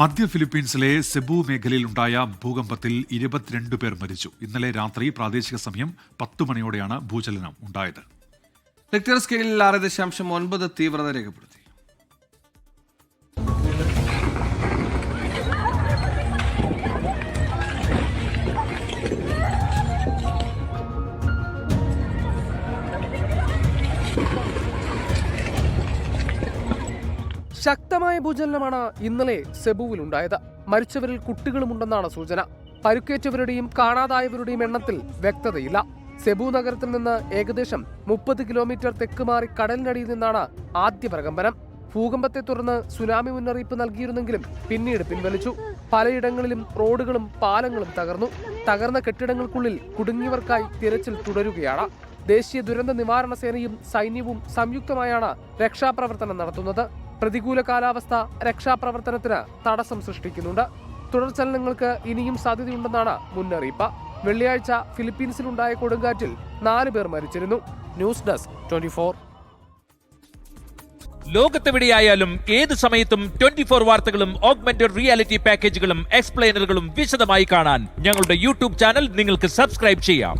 മധ്യ ഫിലിപ്പീൻസിലെ സെബു മേഖലയിൽ ഉണ്ടായ ഭൂകമ്പത്തിൽ ഇരുപത്തിരണ്ട് പേർ മരിച്ചു. ഇന്നലെ രാത്രി പ്രാദേശിക സമയം പത്ത് മണിയോടെയാണ് ഭൂചലനം ഉണ്ടായത്. റിക്ടർ സ്കെയിലിൽ ആറ് ദശാംശം ഒൻപത് തീവ്രത രേഖപ്പെടുത്തി. ശക്തമായ ഭൂചലനമാണ് ഇന്നലെ സെബുവിൽ ഉണ്ടായത് മരിച്ചവരിൽ കുട്ടികളുമുണ്ടെന്നാണ് സൂചന. പരുക്കേറ്റവരുടെയും കാണാതായവരുടെയും എണ്ണത്തിൽ വ്യക്തതയില്ല. സെബു നഗരത്തിൽ നിന്ന് ഏകദേശം മുപ്പത് കിലോമീറ്റർ തെക്ക് മാറി കടലിനടിയിൽ നിന്നാണ് ആദ്യ പ്രകമ്പനം. ഭൂകമ്പത്തെ തുടർന്ന് സുനാമി മുന്നറിയിപ്പ് നൽകിയിരുന്നെങ്കിലും പിന്നീട് പിൻവലിച്ചു. പലയിടങ്ങളിലും റോഡുകളും പാലങ്ങളും തകർന്നു. തകർന്ന കെട്ടിടങ്ങൾക്കുള്ളിൽ കുടുങ്ങിയവർക്കായി തിരച്ചിൽ തുടരുകയാണ്. ദേശീയ ദുരന്ത നിവാരണ സേനയും സൈന്യവും സംയുക്തമായാണ് രക്ഷാപ്രവർത്തനം നടത്തുന്നത്. പ്രതികൂല കാലാവസ്ഥ രക്ഷാപ്രവർത്തനത്തിന് തടസ്സം സൃഷ്ടിക്കുന്നുണ്ട്. തുടർചലനങ്ങൾക്ക് ഇനിയും സാധ്യതയുണ്ടെന്നാണ് മുന്നറിയിപ്പ്. വെള്ളിയാഴ്ച ഫിലിപ്പീൻസിലുണ്ടായ കൊടുങ്കാറ്റിൽ നാല് പേർ മരിച്ചിരുന്നു. News desk twenty four. ലോകത്തെവിടെയായാലും ഏത് സമയത്തും ട്വന്റി ഫോർ വാർത്തകളും ഓഗ്മെന്റഡ് റിയാലിറ്റി പാക്കേജുകളും എക്സ്പ്ലെയിനറുകളും വിശദമായി കാണാൻ ഞങ്ങളുടെ യൂട്യൂബ് ചാനൽ നിങ്ങൾക്ക് സബ്സ്ക്രൈബ് ചെയ്യാം.